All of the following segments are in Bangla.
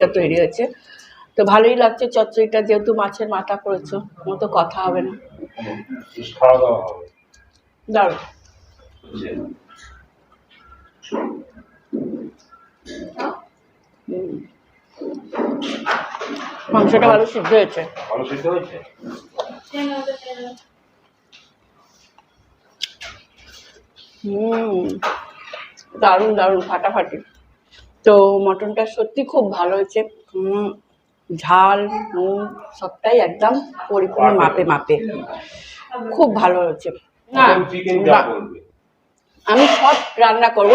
তৈরি হয়েছে। তো ভালোই লাগছে চচ্চড়িটা যেহেতু মাছের মাথা করেছ মতো কথা হবে না। হুম। মাংসটা ভালো সিদ্ধ হয়েছে। ভালো সিদ্ধ হয়েছে? হুম দারুণ দারুণ ফাটাফাটি। তো মটনটা সত্যি খুব ভালো হয়েছে। ঝাল নুন সবটাই একদম পরিপূর্ণ মাপে মাপে। খুব ভালো হয়েছে। না। আমি সব রান্না করব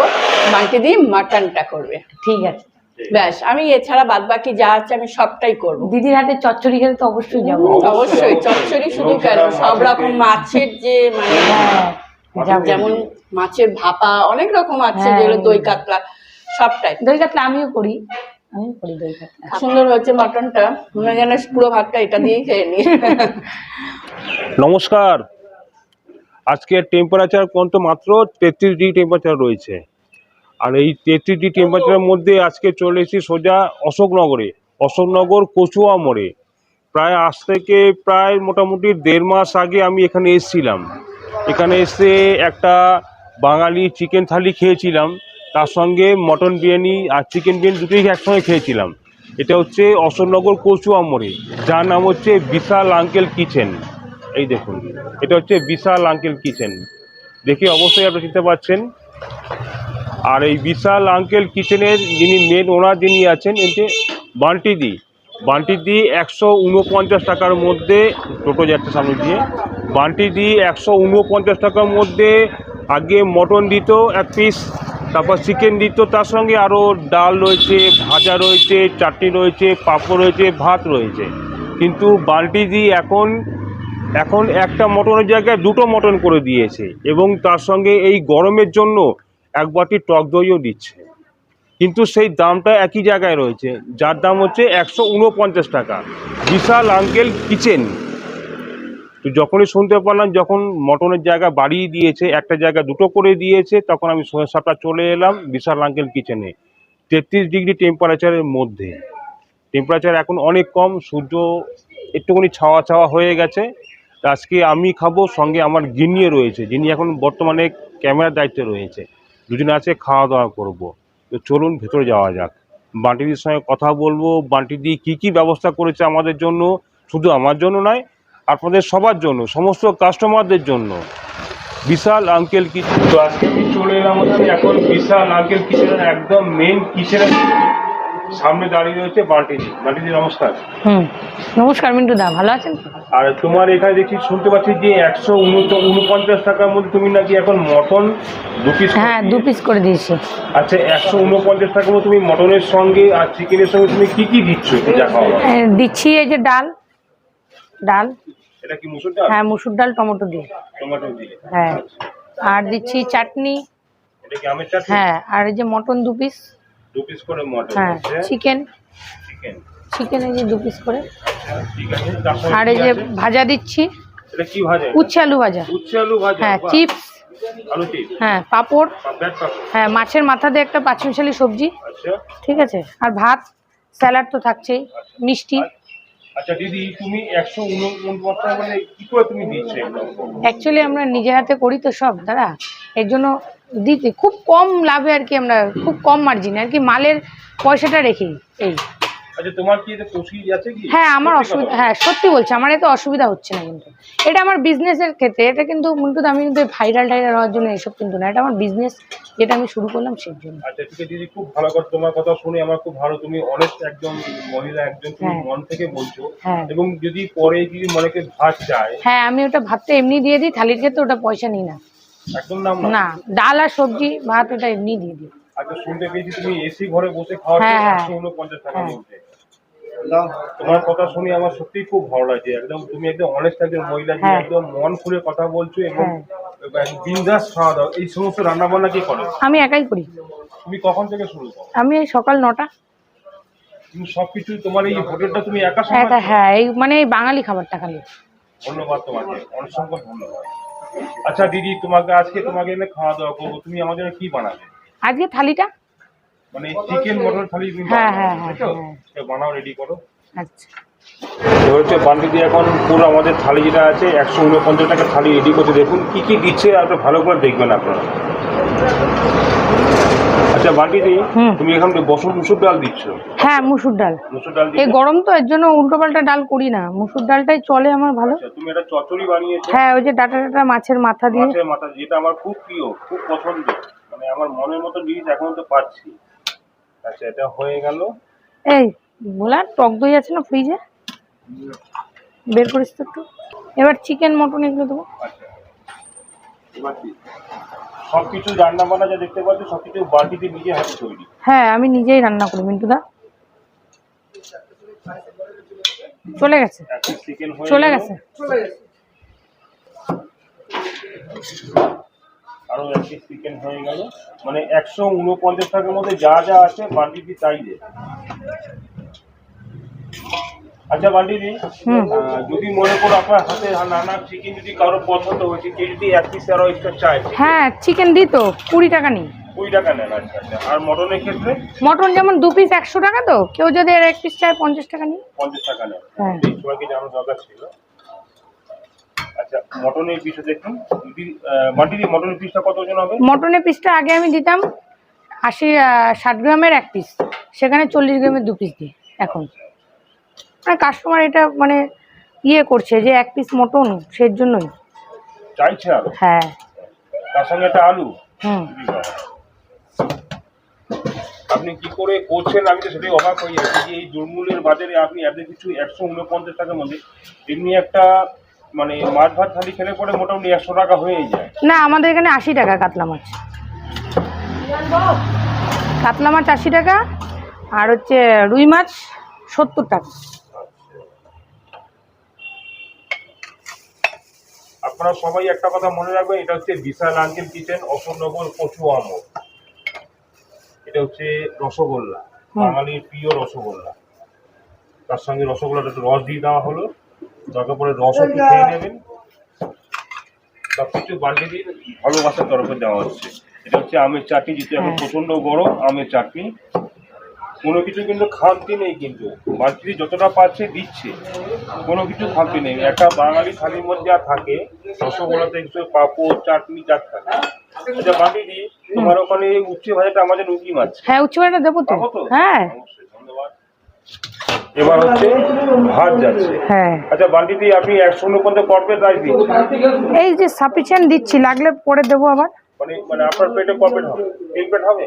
বাকি দিয়ে মাটনটা করবে। ঠিক আছে। ব্যাস আমি এছাড়া বাদ বাকি যা আছে আমি সবটাই করব। দিদির হাতে চচ্চড়ি খেলে তো অবশ্যই যাব। অবশ্যই চচ্চড়ি শুধু কেন? সব রকম মাছের যে মানে হ্যাঁ যেমন মাছের ভাপা অনেক রকম আছে হ্যাঁ। যেগুলো দই কাতলা। সবটাই দই কাতলা আমিও করি। আমিও করি দই কাতলা। সুন্দর হয়েছে মটনটা মনে যেন পুরো ভাতটা এটা দিয়েই খেয়ে নি। নমস্কার। আজকের টেম্পারেচার পর্যন্ত মাত্র তেত্রিশ ডিগ্রি টেম্পারেচার রয়েছে। আর এই তেত্রিশ ডিগ্রি টেম্পারেচারের মধ্যে আজকে চলে এসেছি সোজা অশোকনগরে। অশোকনগর কচুয়া মোড়ে। প্রায় আজ থেকে প্রায় মোটামুটি দেড় মাস আগে আমি এখানে এসেছিলাম। এখানে এসে একটা বাঙালি চিকেন থালি খেয়েছিলাম। তার সঙ্গে মটন বিরিয়ানি আর চিকেন বিরিয়ানি দুটোই একসঙ্গে খেয়েছিলাম। এটা হচ্ছে অশোকনগর কচুয়া মোড়ে, যার নাম হচ্ছে বিশাল আঙ্কেল কিচেন এই দেখুন, এটা হচ্ছে বিশাল আঙ্কেল কিচেন দেখে অবশ্যই আপনি চিনতে পারছেন। আর এই বিশাল আঙ্কেল কিচেনের যিনি মেন ওনার যিনি আছেন এতে বান্টি দি বান্টি দি একশো উনপঞ্চাশ টাকার মধ্যে, টোটো যাচ্ছে সামনে দিয়ে, বান্টি দি একশো উনপঞ্চাশ টাকার মধ্যে আগে মটন দিত এক পিস তারপর চিকেন দিত, তার সঙ্গে আরও ডাল রয়েছে, ভাজা রয়েছে, চাটনি রয়েছে, পাঁপড় রয়েছে, ভাত রয়েছে। কিন্তু বাল্টি দি এখন এখন একটা মটনের জায়গায় দুটো মটন করে দিয়েছে এবং তার সঙ্গে এই গরমের জন্য এক বাটি টক দইও দিচ্ছে। কিন্তু সেই দামটা একই জায়গায় রয়েছে, যার দাম হচ্ছে একশো উনপঞ্চাশ টাকা। বিশাল আঙ্কেল কিচেন তো যখনই শুনতে পারলাম, যখন মটনের জায়গা বাড়িয়ে দিয়েছে, একটা জায়গা দুটো করে দিয়েছে, তখন আমি সাতটা চলে এলাম বিশাল আঙ্কেল কিচেনে তেত্রিশ ডিগ্রি টেম্পারেচারের মধ্যে। টেম্পারেচার এখন অনেক কম, সূর্য একটুখানি ছাওয়া ছাওয়া হয়ে গেছে। আজকে আমি খাব, সঙ্গে আমার গিন্নিও রয়েছে। যিনি এখন বর্তমানে ক্যামেরার দায়িত্বে রয়েছে। দুজনে আছে খাওয়া দাওয়া করব। তো চলুন, ভেতরে যাওয়া যাক। বান্টিদির সঙ্গে কথা বলব। বান্টিদি কী কী ব্যবস্থা করেছে আমাদের জন্য? শুধু আমার জন্য নয় আপনাদের সবার জন্য সমস্ত কাস্টমারদের জন্য। বিশাল আঙ্কেল কিচেন তো আজকে আমি চলে এলাম হচ্ছে এখন বিশাল আঙ্কেল কিচেনের একদম মেন কিচেনের সামনে দাঁড়িয়ে রয়েছে বান্টিদি বান্টিদি নমস্কার। হুম নমস্কার মিন্টু দা ভালো আছেন? আর তোমার এখানে দেখছি শুনতে পাচ্ছি যে একশো উনপঞ্চাশ টাকার মধ্যে তুমি নাকি এখন মটন দু পিস হ্যাঁ দু পিস করে দিয়েছি। আচ্ছা একশো উনপঞ্চাশ টাকার মধ্যে তুমি মটনের সঙ্গে আর চিকেনের সঙ্গে তুমি কি কি দিচ্ছ? আমাকে। এ, দিচ্ছি এই যে ডাল ডাল। এটা কি মুসুর ডাল? হ্যাঁ মুসুর ডাল টমেটো দিয়ে। টমেটো দিয়ে। হ্যাঁ। আর দিচ্ছি চাটনি। এটা কি আমের চাটনি? হ্যাঁ আর এই যে মটন দু পিস দু পিস করে মটন হ্যাঁ চিকেন চিকেন চিকেন এই যে দু পিস করে। সঙ্গে আর এই যে ভাজা দিচ্ছি। এটা কি ভাজা উচ্ছে আলু ভাজা। উচ্ছে আলু ভাজা হ্যাঁ চিপস। আলু চিপস। হ্যাঁ পাঁপড়। হ্যাঁ মাছের মাথা দিয়ে একটা পাঁচমিশালি সবজি। আচ্ছা। ঠিক আছে? আর ভাত স্যালাড তো থাকছেই। মিষ্টি। আচ্ছা দিদি, তুমি একশো উনপঞ্চাশ মানে কি করে তুমি দিচ্ছ অ্যাকচুয়ালি আমরা নিজে হাতে করি তো সব, দাদা। এর জন্য দিতে খুব কম লাভে আর কি আমরা খুব কম মার্জিন আর কি মালের পয়সাটা রেখি এই। আচ্ছা তোমার কি এতে আছে কি? হ্যাঁ আমার অসুবিধা হ্যাঁ সত্যি বলছি আমার এতে অসুবিধা হচ্ছে না কিন্তু। এটা আমার বিজনেসের ক্ষেত্রে এটা কিন্তু কিন্তু আমি কিন্তু ভাইরাল টাইরাল হওয়ার জন্য এসব কিন্তু না এটা আমার বিজনেস যেটা আমি শুরু করলাম সেই জন্য। আচ্ছা ঠিক আছে দিদি খুব ভালো কথা তোমার কথা শুনে আমার খুব ভালো তুমি অনেস্ট একজন মহিলা একজন তুমি হ্যাঁ। মন থেকে বলছো। হ্যাঁ। এবং যদি পরে যদি মনেকে ভাত চায় হ্যাঁ আমি ওটা ভাতটা এমনি দিয়ে দিই থালির ক্ষেত্রে ওটা পয়সা নিই না। একদম না। না ডাল আর সবজি ভাত ওটা এমনি দিয়ে দিই। আচ্ছা শুনতে পেয়েছি তুমি এসি ঘরে বসে খাওয়া হ্যাঁ, হ্যাঁ। একশো উনপঞ্চাশ টাকার হ্যাঁ। মধ্যে তোমার কথা শুনে আমার সত্যিই খুব ভালো লাগছে। একদম তুমি একদম অনেস্ট একজন মহিলা যে হ্যাঁ। একদম মন খুলে কথা বলছো এবং হ্যাঁ। বিন্দাস খাওয়া দাও এই সমস্ত রান্না বান্না কি করো? আমি একাই করি। তুমি কখন থেকে শুরু করো? আমি এই সকাল নটা। তুমি সবকিছু তোমার এই হোটেলটা তুমি একা একা হ্যাঁ এই মানে বাঙালি খাবারটা খালি। ধন্যবাদ তোমাকে অসংখ্য ধন্যবাদ। আচ্ছা দিদি তোমাকে আজকে তোমাকে এনে খাওয়া দাওয়া করব। তুমি আমাদের কি বানাবে? আজকে থালিটা? মানে চিকেন মটন থালি হ্যাঁ, হ্যাঁ, হ্যাঁ, তো? হ্যাঁ। বানাও রেডি করো। আচ্ছা। হচ্ছে এখন পুরো আমাদের থালি যেটা আছে একশো উনপঞ্চাশ টাকা থালি রেডি করতে দেখুন কি কি দিচ্ছে একটু ভালো করে দেখবেন আপনারা। আচ্ছা বান্ডি দি তুমি এখান বসন মুসুর ডাল দিচ্ছ? হ্যাঁ মুসুর ডাল। মুসুর ডাল এই গরম তো এর জন্য উল্টো পাল্টা ডাল করি না। মুসুর ডালটাই চলে আমার ভালো। আচ্ছা তুমি একটা চচ্চড়ি বানিয়েছো। হ্যাঁ ওই যে ডাটা ডাটা মাছের মাথা দিয়ে। মাছের মাথা যেটা আমার খুব প্রিয় খুব পছন্দ মানে আমার মনের মতো জিনিস এখন তো পাচ্ছি। আচ্ছা এটা হয়ে গেল। এই বলার টক দই আছে না ফ্রিজে বের করিস তো একটু। এবার চিকেন মটন এগুলো দেবো। আচ্ছা। সব কিছু রান্না বান্না যা দেখতে পাচ্ছি সব কিছু বাটিতে নিজে হাতে তৈরি। হ্যাঁ আমি নিজেই রান্না করি মিন্টুদা চলে গেছে? চিকেন হয়ে চলে গেছে। আরও এক পিস চিকেন হয়ে গেল। মানে একশো উনপঞ্চাশ টাকার মধ্যে যা যা আছে বান্ডিটি তাই দে। আচ্ছা বান্ডিদি। যদি মনে করো আপনার হাতে নানা চিকেন যদি কারও পছন্দ হয়েছে কেউ যদি এক পিস আরও এক্সট্রা চায়। হ্যাঁ চিকেন দিই তো কুড়ি টাকা নিই। কুড়ি টাকা নেন আচ্ছা আচ্ছা। আর মটনের ক্ষেত্রে? মটন যেমন দু পিস একশো টাকা তো কেউ যদি এক পিস চায় পঞ্চাশ টাকা নিই। পঞ্চাশ টাকা নেন। হ্যাঁ। জানার দরকার ছিল। আচ্ছা মটনের পিসটা দেখুন। বান্ডিদি মটনের পিসটা কত ওজন হবে? মটনের পিসটা আগে আমি দিতাম আশি ষাট গ্রামের এক পিস সেখানে চল্লিশ গ্রামের দু পিস দিই এখন। আর কাস্টমার এটা মানে ইয়ে করছে যে এক পিস মটন সেই জন্যই। চাইছে হ্যাঁ। তার সঙ্গে একটা আলু? হুম। আপনি কি করে করছেন? আমি তো সেটাই অবাক হয়ে যাচ্ছি যে এই দুর্মূল্যের বাজারে আপনি এত কিছু একশো উনপঞ্চাশ টাকার মধ্যে এমনি একটা মানে মাছ ভাত থালি খেলে পরে মোটামুটি একশো টাকা হয়েই যায়। না আমাদের এখানে আশি টাকা কাতলা মাছ। কাতলা মাছ আশি টাকা আর হচ্ছে রুই মাছ সত্তর টাকা। আপনারা সবাই একটা কথা মনে রাখবেন এটা হচ্ছে বিশাল আঙ্কেল কিচেন অশোকনগর কচু আমর এটা হচ্ছে রসগোল্লা। বাঙালির প্রিয় রসগোল্লা। তার সঙ্গে রসগোল্লাটা রস দিয়ে দেওয়া হলো। দরকার পরে রস খেয়ে নেবেন। সব কিছু বান্ডি দিয়ে ভালোবাসার তরফে দেওয়া হচ্ছে। এটা হচ্ছে আমের চাটনি যেহেতু এখন হ্যাঁ। প্রচণ্ড গরম আমের চাটনি। কোনো কিছু কিন্তু খামতি নেই কিন্তু। বান্টি যতটা পাচ্ছে দিচ্ছে। কোনো কিছু খামতি নেই। একটা বাঙালি থালির মধ্যে যা থাকে রসগোল্লাতে একটু পাঁপড় চাটনি যা থাকে। আচ্ছা বান্টি দি তোমার ওখানে উচ্চে ভাজাটা আমাদের উঁকি মাছ হ্যাঁ উচ্চবাটা দেবো তো? হ্যাঁ। অবশ্যই, ধন্যবাদ। এবার হচ্ছে ভাত যাচ্ছে। হ্যাঁ। আচ্ছা বান্টিদি আপনি একশো উনপঞ্চাশ কর্পেট রাইস দিচ্ছেন? এই যে সাফিসিয়েন্ট দিচ্ছি লাগলে পরে দেবো আবার। মানে মানে আপনার পেটে কর্পেট হবে? তিন প্লেট হবে?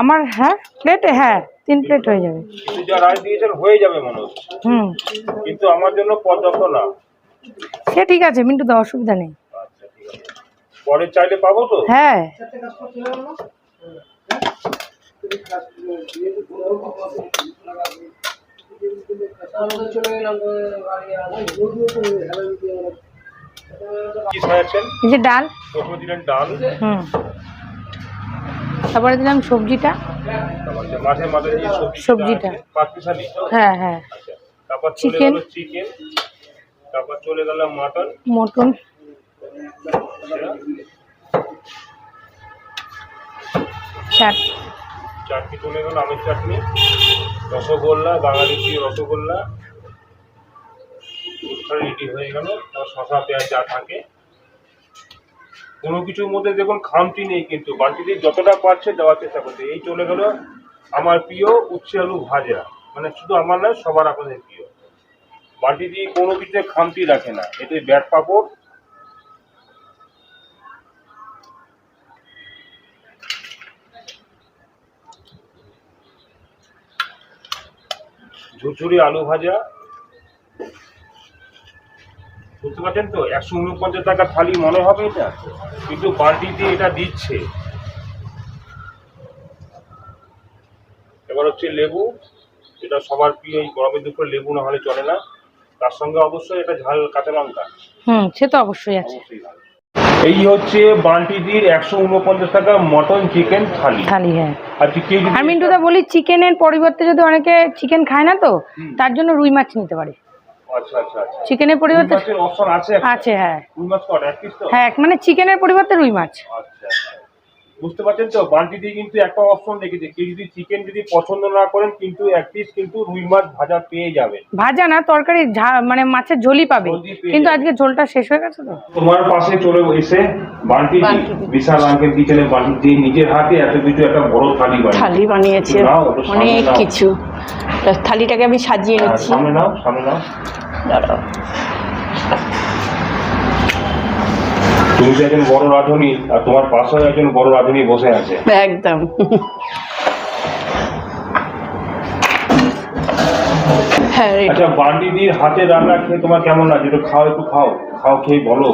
আমার হ্যাঁ প্লেটে হ্যাঁ তিন প্লেট হয়ে যাবে। কিন্তু যা রাইস দিয়েছেন হয়ে যাবে মনে হচ্ছে। হুম। কিন্তু আমার জন্য পর্যাপ্ত না। সে ঠিক আছে মিন্টু তো অসুবিধা নেই। আচ্ছা পরে চাইলে পাবো তো? হ্যাঁ। এই যে ডাল। ডাল। হুম। তারপরে দিলাম সবজিটা। সবজিটা। হ্যাঁ হ্যাঁ। আচ্ছা। তারপর. গেল চিকেন তারপর চলে গেল মাটন। মটন। চাট। চাটনি চলে গেল, আমের চাটনি, রসগোল্লা, বাঙালি প্রিয় রসগোল্লা। রেডি হয়ে গেল তারপর শশা পেঁয়াজ যা থাকে। কোনো কিছুর মধ্যে দেখুন খামতি নেই কিন্তু বান্টিতে যতটা পারছে দেওয়ার চেষ্টা করছে। এই চলে গেল আমার প্রিয় উচ্ছে আলু ভাজা। মানে শুধু আমার নয়, সবার আপনাদের প্রিয়। বাটি দিয়ে কোনো কিছুতে খামতি রাখে না। এতে ব্যাট পাপড় ঝুরঝুরি আলু ভাজা। বুঝতে পারছেন তো? একশো উনপঞ্চাশ টাকা থালি মনে হবে এটা? কিন্তু বালতিতে এটা দিচ্ছে। এবার হচ্ছে লেবু। এটা সবার প্রিয় এই গরমের দুপুরে লেবু না হলে চলে না। তার সঙ্গে অবশ্যই এটা ঝাল কাঁচা লঙ্কা হুম সে তো অবশ্যই আছে। এই হচ্ছে বান্টিদির একশো উনপঞ্চাশ টাকা মটন চিকেন থালি। থালি হ্যাঁ। আচ্ছা কেউ যদি- আর মিন্টুদা বলি চিকেনের পরিবর্তে যদি অনেকে চিকেন খায় না তো তার জন্য রুই মাছ নিতে পারে। আচ্ছা আচ্ছা আচ্ছা। চিকেনের পরিবর্তে অপশন আছে আছে হ্যাঁ। রুই মাছ এক পিস তো? হ্যাঁ মানে চিকেনের পরিবর্তে রুই মাছ। আচ্ছা। বুঝতে পারছেন তো? বান্টিতে কিন্তু একটা অপশন রেখেছে। কেউ যদি চিকেন যদি পছন্দ না করেন কিন্তু এক পিস কিন্তু রুই মাছ ভাজা পেয়ে যাবেন। ভাজা না তরকারি মানে মাছের ঝোলই পাবে কিন্তু আজকে ঝোলটা শেষ হয়ে গেছে তো? তোমার পাশে চলে এসে বান্টি বান্টি বিশাল আঙ্কেল কিচেনে বান্টি দিয়ে নিজের হাতে এত কিছু একটা বড় থালি বানিয়েছে। থালি বানিয়েছে। অনেক কিছু। তা থালিটাকে আমি সাজিয়ে হ্যাঁ, নিচ্ছি। সামনে নাও সামনে নাও। দাঁড়াও। তুমি তো একজন বড় রাঁধুনি আর তোমার পাশেও একজন বড় রাঁধুনি বসে আছে। একদম। হ্যাঁ। আচ্ছা বান্টি দিয়ে হাতে রান্না খেয়ে তোমার কেমন লাগে একটু খাও একটু খাও। খাও খেয়ে বলো।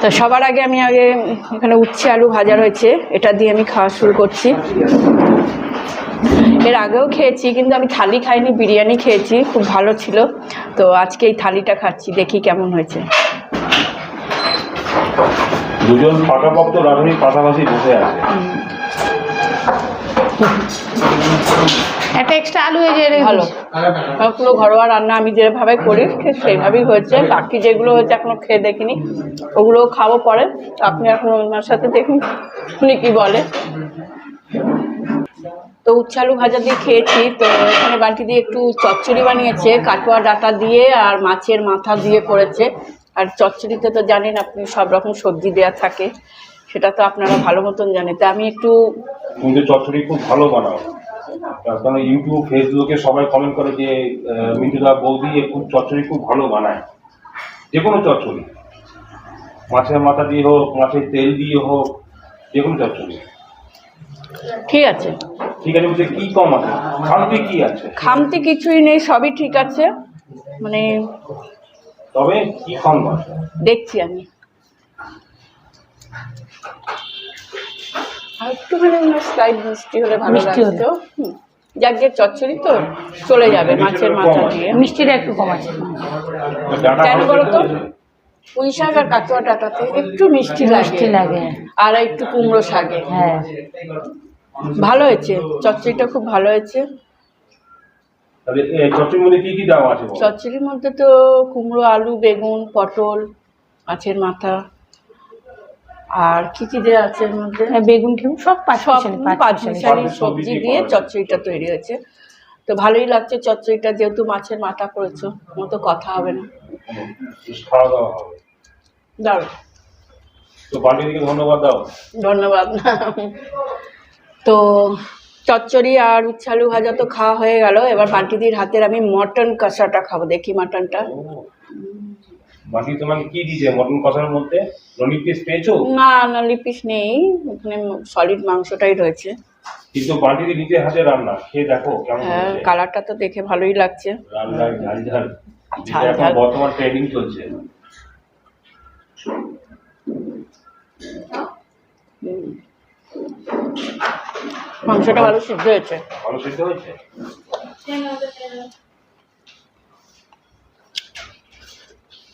তো সবার আগে আমি আগে এখানে উচ্ছে আলু ভাজা রয়েছে। এটা দিয়ে আমি খাওয়া শুরু করছি। এর আগেও খেয়েছি কিন্তু আমি থালি খাইনি বিরিয়ানি খেয়েছি। খুব ভালো ছিল। তো আজকে এই থালিটা খাচ্ছি দেখি কেমন হয়েছে। দুজন পাকাপোক্ত রাঁধুনির পাশাপাশি বসে আছে। একটা এক্সট্রা আলু এই যে রেখে ভালো। পুরো ঘরোয়া রান্না আমি যেভাবে করি ঠিক সেইভাবেই হয়েছে। বাকি যেগুলো হয়েছে এখনও খেয়ে দেখিনি ওগুলো খাব পরে। আপনি এখন ওনার সাথে দেখুন উনি কি বলে। তো উচ্ছালু ভাজা দিয়ে খেয়েছি। তো এখানে বাটি দিয়ে একটু চচ্চড়ি বানিয়েছে কাটোয়া ডাটা দিয়ে আর মাছের মাথা দিয়ে করেছে। আর চচ্চড়িতে তো জানেন আপনি সব রকম সবজি দেওয়া থাকে সেটা তো আপনারা ভালো মতন জানেন। তা আমি একটু কিন্তু চচ্চড়ি খুব ভালো বানাও। কারণ ইউটিউব ফেসবুকে সবাই কমেন্ট করে যে মিন্টুদা বৌদি খুব চচ্চড়ি খুব ভালো বানায়। যে কোনো চচ্চড়ি। মাছের মাথা দিয়ে হোক মাছের তেল দিয়ে হোক যে কোনো চচ্চড়ি। ঠিক আছে। ঠিক আছে বলছে কি কম আছে? খামতি কি আছে? খামতি কিছুই নেই সবই ঠিক আছে। মানে তবে কি কম দেখছি আমি। আর একটুখানি স্লাইড মিষ্টি হলে ভালো। লাগতো। যাক চচ্চড়ি তো চলে যাবে মাছের মাথা দিয়ে। মিষ্টিটা একটু কম আছে। কেন বলো তো? পুঁই শাক আর কাটোয়া ডাটাতে একটু মিষ্টি লাগে। আর একটু কুমড়ো শাকে। হ্যাঁ। ভালো হয়েছে। চচ্চড়িটা খুব ভালো হয়েছে। তাহলে চচ্চড়ির মধ্যে কি কি দেওয়া আছে চচ্চড়ির মধ্যে তো কুমড়ো আলু বেগুন পটল মাছের মাথা। আর কি কি দেওয়া আছে এর মধ্যে? হ্যাঁ, বেগুন ঠেগুন সব পাঁচ সব মিশালি, পাঁচ পাঁচ মিশালি। মিশালি। পাঁচ সবজি দিয়ে। চচ্চড়িটা তৈরি হয়েছে। তো ভালোই লাগছে চচ্চড়িটা যেহেতু মাছের মাথা করেছ মতো কথা হবে না। খাওয়া দাওয়া হবে। দাও তো বান্ডিদিকে ধন্যবাদ দাও। ধন্যবাদ। তো চচ্চড়ি আর উচ্ছালু ভাজা তো খাওয়া হয়ে গেল। এবার বান্টিদির হাতের আমি মটন কষাটা খাব। দেখি মটনটা। বাকি তোমাকে কি দিয়েছে? মটন কষার মধ্যে ননি পিস পেয়েছ? না না লিপিস নেই। ওখানে সলিড মাংসটাই রয়েছে। কিন্তু বান্টিদি নিজের হাতে রান্না। খেয়ে দেখো কেমন হ্যাঁ হয়েছে। কালারটা তো দেখে ভালোই লাগছে। রান্না ঝাল ঝাল। এখন বর্তমান ট্রেনিং চলছে। মাংসটা ভালো সিদ্ধ হয়েছে। ভালো সিদ্ধ হয়েছে?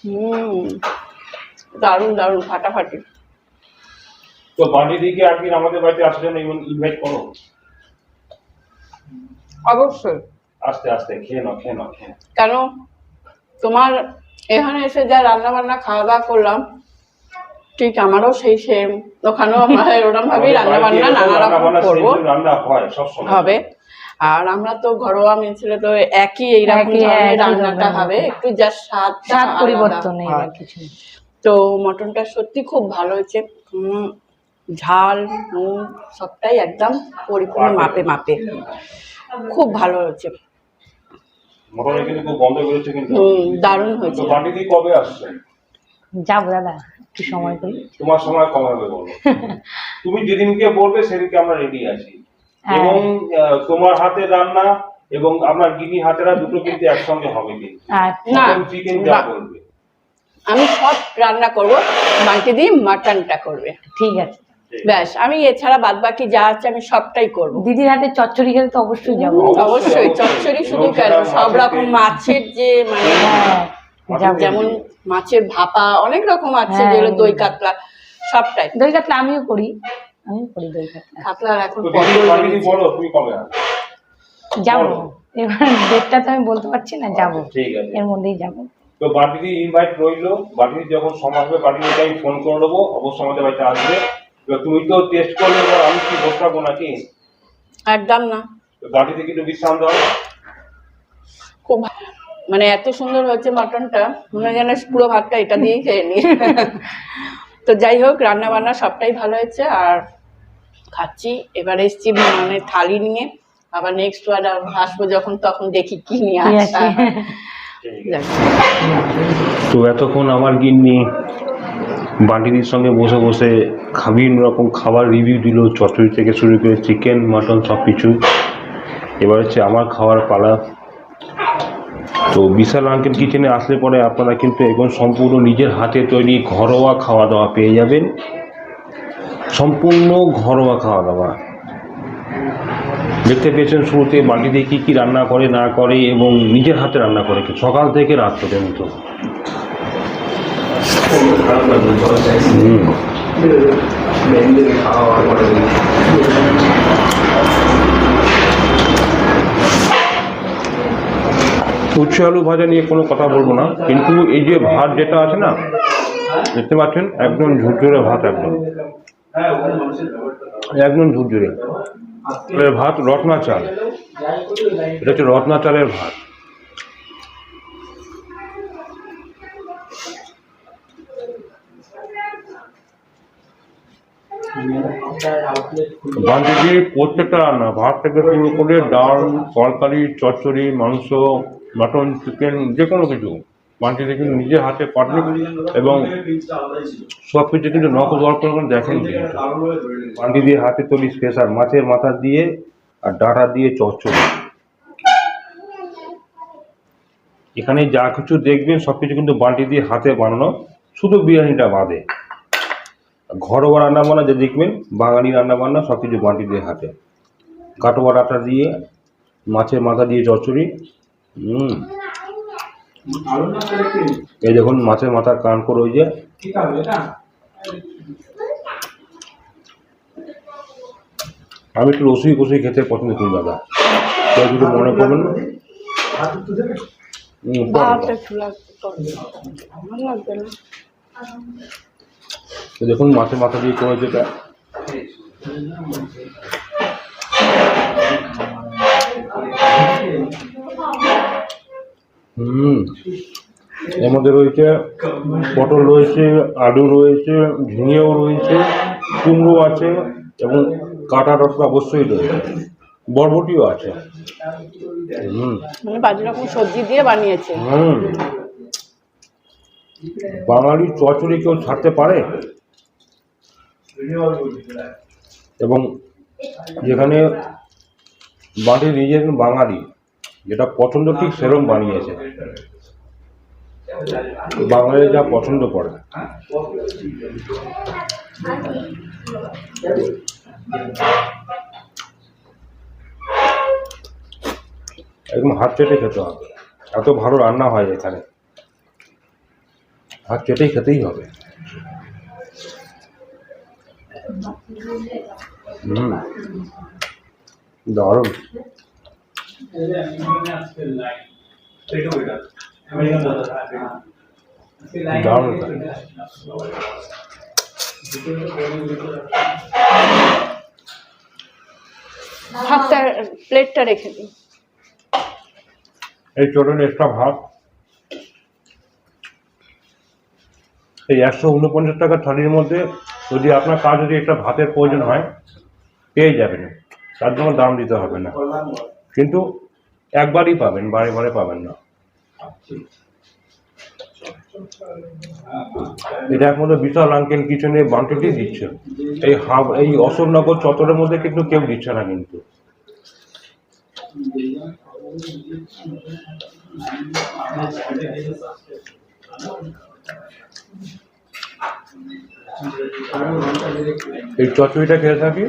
হুম দারুণ দারুণ ফাটাফাটি। তো বান্টিদিকে একদিন আমাদের বাড়িতে আসার জন্য ইনভাইট করো? অবশ্যই। আস্তে আস্তে খেয়ে নাও খেয়ে নাও খেয়ে নাও। কেন? তোমার এখানে এসে যা রান্না বান্না খাওয়া দাওয়া করলাম ঠিক আমারও সেই সেম ওখানেও আমরা এরকম ভাবেই রান্না বান্না নানা রকম করব। হবে। আর আমরা তো ঘরোয়া মেয়ে তো একই এইরকম রান্নাটা হবে। একটু যা স্বাদ স্বাদ পরিবর্তন কিছু তো মটনটা সত্যি খুব ভালো হয়েছে। ঝাল নুন সবটাই একদম পরিপূর্ণ মাপে। মাপে খুব ভালো হয়েছে। দারুণ হয়েছে। কবে আসছে? যাব দাদা একটু সময় করি। তোমার সময় কম হবে বলো। তুমি যেদিনকে বলবে সেদিনকে আমরা রেডি আছি। হ্যাঁ। এবং তোমার হাতে রান্না এবং আপনার গিনি হাতেরা দুটো কিন্তু একসঙ্গে হবে কিন্তু। না, চিকেন যা না। বলবে। আমি সব রান্না করব বাকি দিয়ে মাটনটা করবে। ঠিক আছে। ব্যাস আমি এছাড়া বাদ বাকি যা আছে আমি সবটাই করব। দিদির হাতে চচ্চড়ি খেলে তো অবশ্যই যাব। অবশ্যই। চচ্চড়ি শুধু কেন? সব রকম মাছের যে মানে হ্যাঁ। যেমন মাছের ভাপা অনেক রকম আছে হ্যাঁ। যেগুলো দই কাতলা সবটাই দই কাতলা আমিও করি আমিও করি দই কাতলা। কাতলার এখন যাব। এবার ডেটটা তো আমি বলতে পারছি না যাব। ঠিক আছে। এর মধ্যেই যাব। তো বান্টিদি ইনভাইট রইল। বান্টিদি যখন সময় হবে বান্টিদিকে আমি ফোন করে নেব। অবশ্যই আমাদের বাড়িতে আসবে। তুমি তো টেস্ট করলে এবার আমি কি বসাবো নাকি? একদম না। থেকে একটু বিশ্রাম দাও। খুব ভা- মানে এত সুন্দর হয়েছে মাটনটা মনে হয় যেন পুরো ভাতটা এটা দিয়েই খেয়ে নি। তো যাই হোক রান্না বান্না সবটাই ভালো হয়েছে আর খাচ্ছি। এবার এসছি মানে থালি নিয়ে। আবার নেক্সট বার আসব যখন তখন দেখি কি নিয়ে আসা তো এতক্ষণ আমার গিন্নি বান্টিদির সঙ্গে বসে বসে বিভিন্ন রকম খাবার রিভিউ দিল চচ্চড়ি থেকে শুরু করে চিকেন মাটন সব কিছু এবার হচ্ছে আমার খাওয়ার পালা। তো বিশাল আঙ্কেল কিচেনে আসলে পরে আপনারা কিন্তু এখন সম্পূর্ণ নিজের হাতে তৈরি ঘরোয়া খাওয়া দাওয়া পেয়ে যাবেন। সম্পূর্ণ ঘরোয়া খাওয়া দাওয়া দেখতে পেয়েছেন শুরুতে বাটিতে কী কী রান্না করে, না করে এবং নিজের হাতে রান্না করে সকাল থেকে রাত পর্যন্ত। হুম। উচ্ছে আলু ভাজা নিয়ে কোনো কথা বলব না, কিন্তু এই যে ভাত যেটা আছে না, দেখতে পাচ্ছেন, একদম ঝুরঝুরে ভাত একদম। একদম ঝুরঝুরে। ভাত রত্না চাল। এটা হচ্ছে রত্না চালের ভাত। বান্ধবী প্রত্যেকটা রান্না, ভাত থেকে শুরু করে ডাল, তরকারি, চচ্চড়ি, মাংস মাটন চিকেন যে কোনো কিছু বান্ধবী কিন্তু নিজের হাতে পাঠে এবং সব কিছু কিন্তু নকল গল্প করে দেখেন বান্ডি দিয়ে হাতে তৈরি স্পেশাল মাছের মাথা দিয়ে আর ডাঁটা দিয়ে চচ্চড়ি। এখানে যা কিছু দেখবেন, সব কিছু কিন্তু বান্টি দিয়ে হাতে বানানো। শুধু বিরিয়ানিটা বাদে। ঘরোয়া রান্না বান্না যে দেখবেন, বাঙালি রান্না বান্না সব কিছু বান্টি দিয়ে হাতে। কাটোয়া ডাটা দিয়ে, মাছের মাথা দিয়ে চচ্চড়ি। হুম। এই দেখুন মাছের মাথার কান করে ওই যে। আমি একটু রসুই কষুই খেতে পছন্দ করি দাদা। কেউ কিছু মনে করবেন দেখুন মাছের মাথা দিয়ে করেছে এটা। হুম। এর মধ্যে রয়েছে পটল রয়েছে আলু রয়েছে ঝিঙেও রয়েছে কুমড়ো আছে এবং কাটা রসটা অবশ্যই রয়েছে। বরবটিও আছে। হুম। মানে পাঁচ রকম সবজি দিয়ে বানিয়েছে। হুম। বাঙালি চচড়ি কেউ ছাড়তে পারে? এবং যেখানে বাড়ির নিজের বাঙালি, যেটা পছন্দ ঠিক সেরকম বানিয়েছে। বাঙালি যা পছন্দ করে। একদম হাত চেটে খেতে হবে। এত ভালো রান্না হয় এখানে। হাত চেটেই খেতেই হবে। হুম। দারুণ। দারুণ। ভাতটা প্লেটটা রেখে দিই এই চটুন এক্সট্রা ভাত। এই একশো উনপঞ্চাশ টাকার থালির মধ্যে যদি আপনার কাজ যদি একটা ভাতের প্রয়োজন হয় পেয়ে যাবেন। তার জন্য দাম দিতে হবে না। কিন্তু একবারই পাবেন, বারে বারে পাবেন না। এটা একমাত্র বিশাল আঙ্কেল কিচেনে বান্টটি দিচ্ছে। এই হাব, এই অশোকনগর চত্বরের মধ্যে কিন্তু কেউ দিচ্ছে না কিন্তু। এই চচড়িটা খেয়ে থাকি।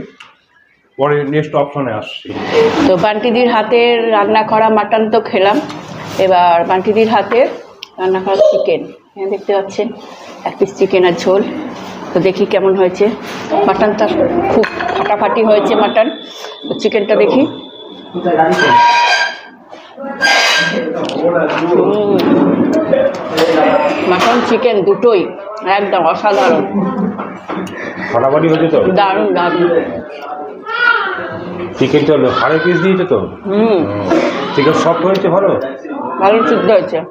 পরে নেক্সট অপশনে আসছি। তো বান্টিদির হাতের রান্না করা মাটন তো খেলাম। এবার বান্টিদির হাতে রান্না করা চিকেন হ্যাঁ দেখতে পাচ্ছেন এক পিস চিকেন আর ঝোল। তো দেখি কেমন হয়েছে। মাটনটা খুব ফাটাফাটি হয়েছে মাটন। তো চিকেনটা দেখি। মাটন চিকেন দুটোই একদম অসাধারণ। ফাটাফাটি হয়েছে তো? দারুণ দারুণ। চিকেনটা হাড়ে পিস দিয়েছে তো? হুম। চিকেন সফট হয়েছে ভালো? ভালো সিদ্ধ হয়েছে।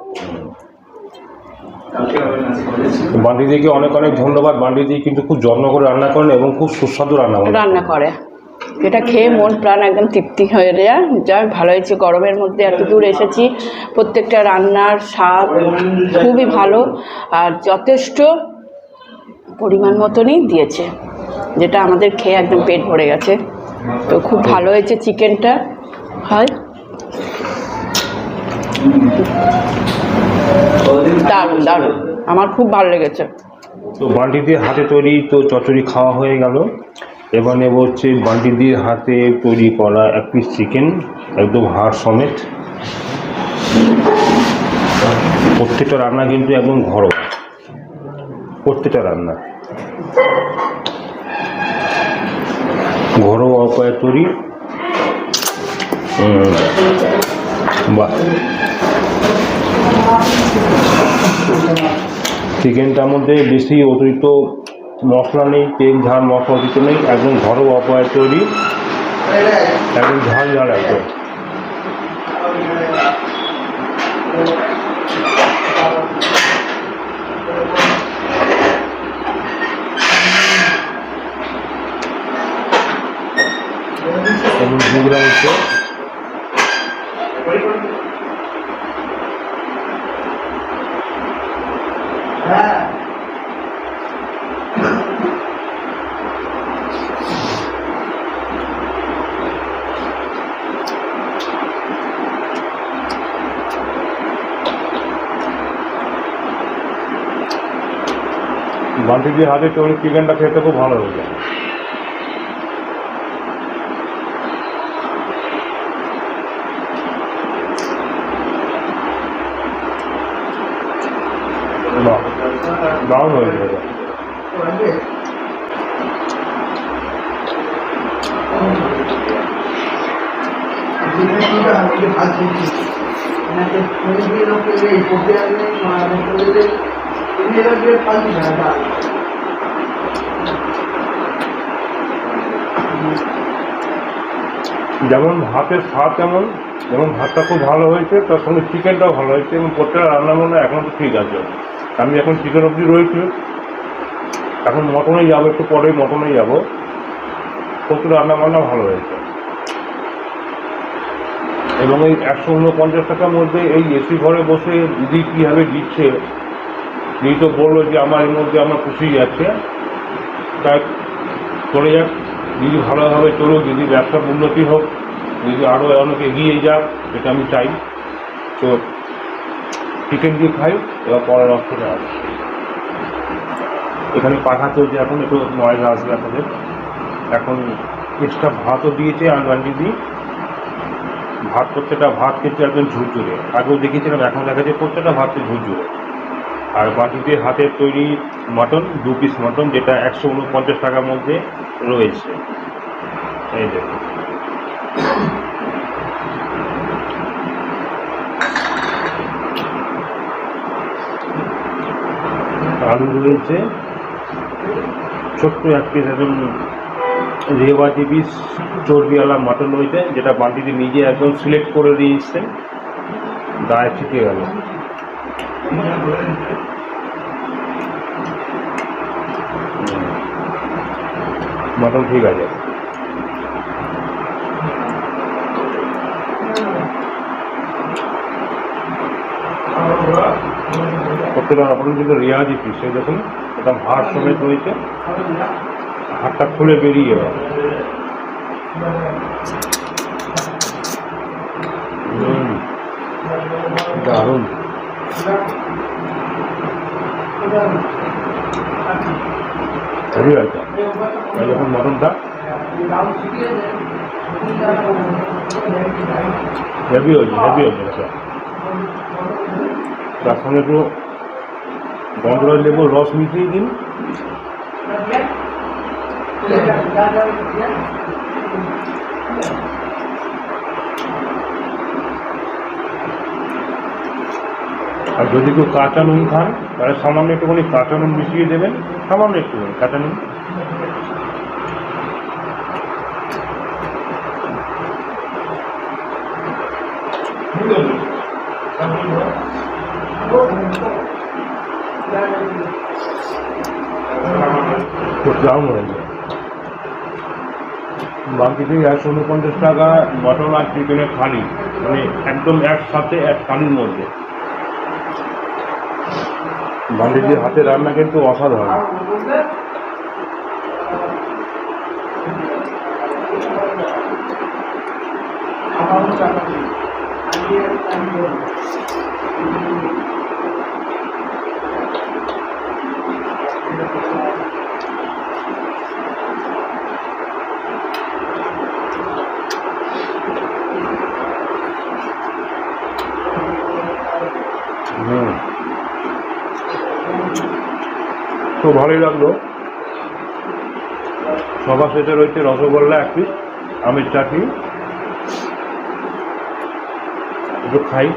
বান্ডিদিকে অনেক অনেক ধন্যবাদ। বান্ডিদি কিন্তু খুব যত্ন করে রান্না করেন এবং খুব সুস্বাদু রান্না করেন রান্না করে। এটা খেয়ে মন প্রাণ একদম তৃপ্তি হয়ে যায়। যা ভালো হয়েছে। গরমের মধ্যে এত দূর এসেছি। প্রত্যেকটা রান্নার স্বাদ খুবই ভালো। আর যথেষ্ট পরিমাণ মতনই দিয়েছে, যেটা আমাদের খেয়ে একদম পেট ভরে গেছে। তো খুব ভালো হয়েছে চিকেনটা। হয়। দারুণ দারুণ। আমার খুব ভালো লেগেছে। তো বান্টি দিয়ে হাতে তৈরি, তো চচড়ি খাওয়া হয়ে গেল। এবার নেব হচ্ছে বান্টি দিয়ে হাতে তৈরি করা এক পিস চিকেন একদম হাড় সমেত। প্রত্যেকটা রান্না কিন্তু একদম ঘরোয়া। প্রত্যেকটা রান্না ঘরোয়া উপায়ে তৈরি। বাহ। চিকেনটার মধ্যে বেশি অতিরিক্ত মশলা নেই, তেল, ঝাল, মশলা অতিরিক্ত নেই, একদম ঘরোয়া উপায়ে তৈরি। একদম ঝাল ঝাল একদম। এবং দু গ্রাম হচ্ছে বান্টিজির হাতে তৈরি চিকেনটা খেতে খুব ভালো বাহ, দারুণ হয়েছে এটা। যেমন ভাতের স্বাদ তেমন, যেমন ভাতটা খুব ভালো হয়েছে, তার সঙ্গে চিকেনটাও ভালো হয়েছে, এবং প্রত্যেকটা রান্না বান্না এখন তো ঠিক আছে আমি এখন চিকেন অবধি রয়েছি। এখন মটনে যাব, একটু পরেই মটনে যাব। প্রচুর রান্না বান্না ভালো হয়েছে। এবং এই একশো উনপঞ্চাশ টাকার মধ্যে এই এসি ঘরে বসে দিদি কীভাবে দিচ্ছে, দিদি তো বলল যে আমার এর মধ্যে আমার খুশি যাচ্ছে। তাই চলে যাক, দিদি ভালোভাবে চলুক, দিদি ব্যবসার উন্নতি হোক, দিদি আরও অনেক এগিয়ে যাক যেটা আমি চাই। তো চিকেন দিয়ে খাই, এবার পরের অপশনে আসছে এখানে পাখা চলছে এখন একটু ময়লা আসবে আপনাদের। এখন এক্সট্রা ভাতও দিয়েছে আনবান্ডি দিয়ে। ভাত প্রত্যেকটা ভাত কিন্তু একদম ঝুরঝুরে। আগেও দেখেছিলাম এখন দেখা যায় প্রত্যেকটা ভাত ঝুরঝুরে। আর বাটিতে হাতের তৈরি মটন দু পিস মটন যেটা একশো উনপঞ্চাশ টাকার মধ্যে রয়েছে। এই দেখুন। রয়েছে। ছোট্ট এক পিস একদম রেওয়াজি পিস চর্বিওয়ালা মটন রয়েছে, যেটা বান্টিতে নিজে একদম সিলেক্ট করে দিয়ে এসছেন গায়ে ছিটে গেল। মটন ঠিক আছে। প্রত্যেকটা আপনার কিন্তু রেয়াজি পিস এই দেখুন একদম হাড় সমেত রয়েছে হাড়টা খুলে বেরিয়ে দারুণ। আছে এই দেখুন মটনটা হেভি হয়েছে হেভি হয়েছে তার সঙ্গে একটু গন্ধরাজ লেবুর রস মিশিয়ে দিন। আর যদি কেউ কাঁচা নুন খান, তাহলে সামান্য একটুখানি কাঁচা নুন মিশিয়ে দেবেন। সামান্য একটুখানি, কাঁচা নুন। দাম বাকিতে একশো উনপঞ্চাশ টাকা মটন আর চিকেনের থালি মানে একদম একসাথে এক থালির মধ্যে। বান্ডিজির হাতে রান্না কিন্তু অসাধারণ। হুম তো ভালোই লাগল। সবার শেষে রয়েছে রসগোল্লা এক পিস আমের চাটনি। একটু খাই।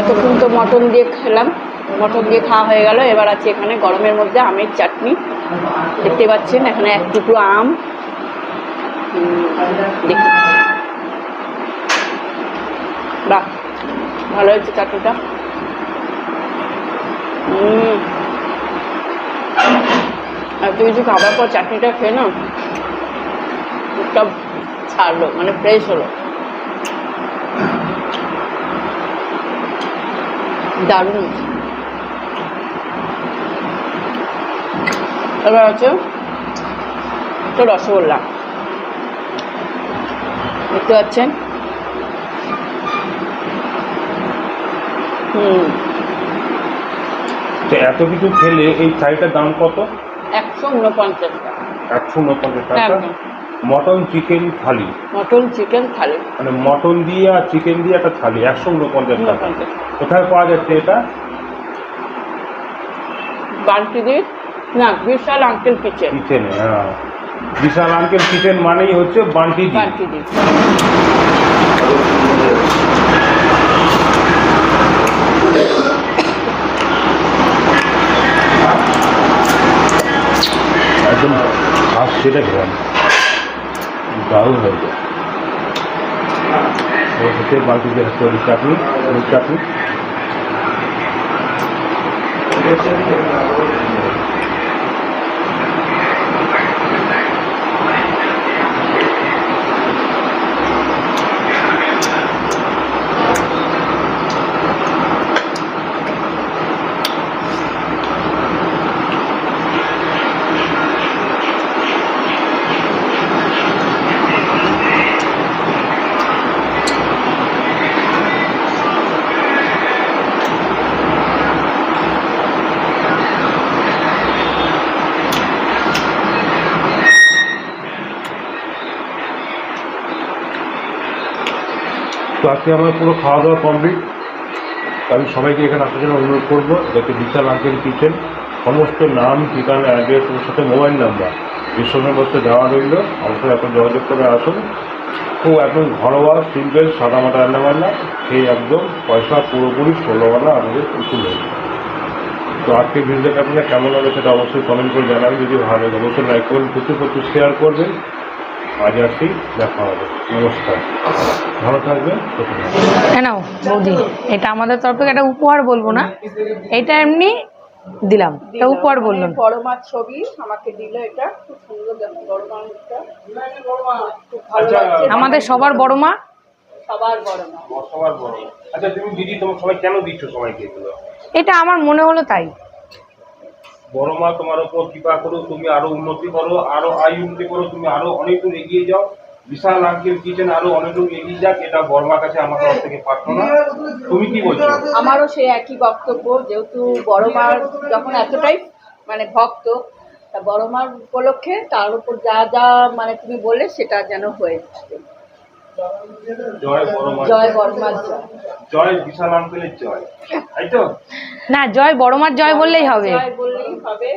এতক্ষণ তো মটন দিয়ে খেলাম। মটন দিয়ে খাওয়া হয়ে গেল। এবার আছে এখানে গরমের মধ্যে আমের চাটনি। দেখতে পাচ্ছেন এখানে এক টুকরো আম। দেখি বাহ ভালো হয়েছে চাটনিটা। এত কিছু খাবার পর চাটনিটা খেয়ে না মুখটা ছাড়লো মানে ফ্রেশ হলো দারুণ। এবার আছে তো রসগোল্লা দেখতে পাচ্ছেন তো এত কিছু খেলে এই থালিটার দাম কত? একশো উনপঞ্চাশ টাকা। একশো উনপঞ্চাশ টাকা? Mutton chicken thali? Mutton chicken thali. মানে মটন দিয়ে আর চিকেন দিয়ে একটা থালি একশো উনপঞ্চাশ টাকা। কোথায় পাওয়া যাচ্ছে এটা? বান্টিদি না বিশাল আঙ্কেল কিচেন। কিচেনে হ্যাঁ। বিশাল আঙ্কেল কিচেন মানেই হচ্ছে বান্টি দি বান্টিদি একদম হাফ সেটা খেলাম দারুণ হয়েছে ওর সাথে দিয়ে হাতে ওই চাটনি চাটনি। আজকে আমার পুরো খাওয়া দাওয়া কমপ্লিট আমি সবাইকে এখানে আসার জন্য অনুরোধ করব, যাতে বিশাল আঙ্কেল কিচেন, সমস্ত নাম, ঠিকানা অ্যাড্রেস ওর সাথে মোবাইল নাম্বার ডিসক্রিপশন বক্সে দেওয়া রইল অবশ্যই এখন যোগাযোগ করে আসুন। খুব একদম ঘরোয়া সিম্পল সাদামাটা রান্নাবান্না, সেই একদম পয়সা পুরোপুরি ষোলোওয়ালা আমাদের কিছু নেই তো আজকে ভিডিওটা আপনার কেমন হবে সেটা অবশ্যই কমেন্ট করে জানাবেন। যদি ভালো লাগে, অবশ্যই লাইক করবেন, প্রচুর প্রচুর শেয়ার করবেন। আজ আসি দেখা হবে। নমস্কার। ভালো হ্যাঁ নাও বৌদি এটা আমাদের তরফ থেকে একটা উপহার বলব না। এটা এমনি দিলাম। এটা উপহার বলল না। বড় মাছ ছবি আমাকে দিল এটা। খুব সুন্দর দেখো বড় মাছটা আচ্ছা। আমাদের সবার বড় মা? সবার বড় মাছ সবার বড় আচ্ছা তুমি দিদি তোমার সবাই কেন দিচ্ছ সবাইকে এগুলো? এটা আমার মনে হলো তাই। বড় মা তোমার উপর কৃপা করো, তুমি আরও উন্নতি করো, আরও আয় উন্নতি করো, তুমি আরও অনেক দূর এগিয়ে যাও। বিশাল আঙ্কেল কিচেন আরও অনেক দূর এগিয়ে যাক, এটা বড়মার কাছে আমার তরফ থেকে প্রার্থনা। তুমি কি বলছো? আমারও সেই একই বক্তব্য, যেহেতু বড় মার যখন এতটাই মানে ভক্ত বড় মার উপলক্ষে তার উপর যা যা মানে তুমি বললে সেটা যেন হয়ে জয় বড় জয় বড় জয়। জয় বিশাল আঙ্কেলের জয়। তাই তো? না জয় বড় মার জয় বললেই হবে। জয় বললেই হবে।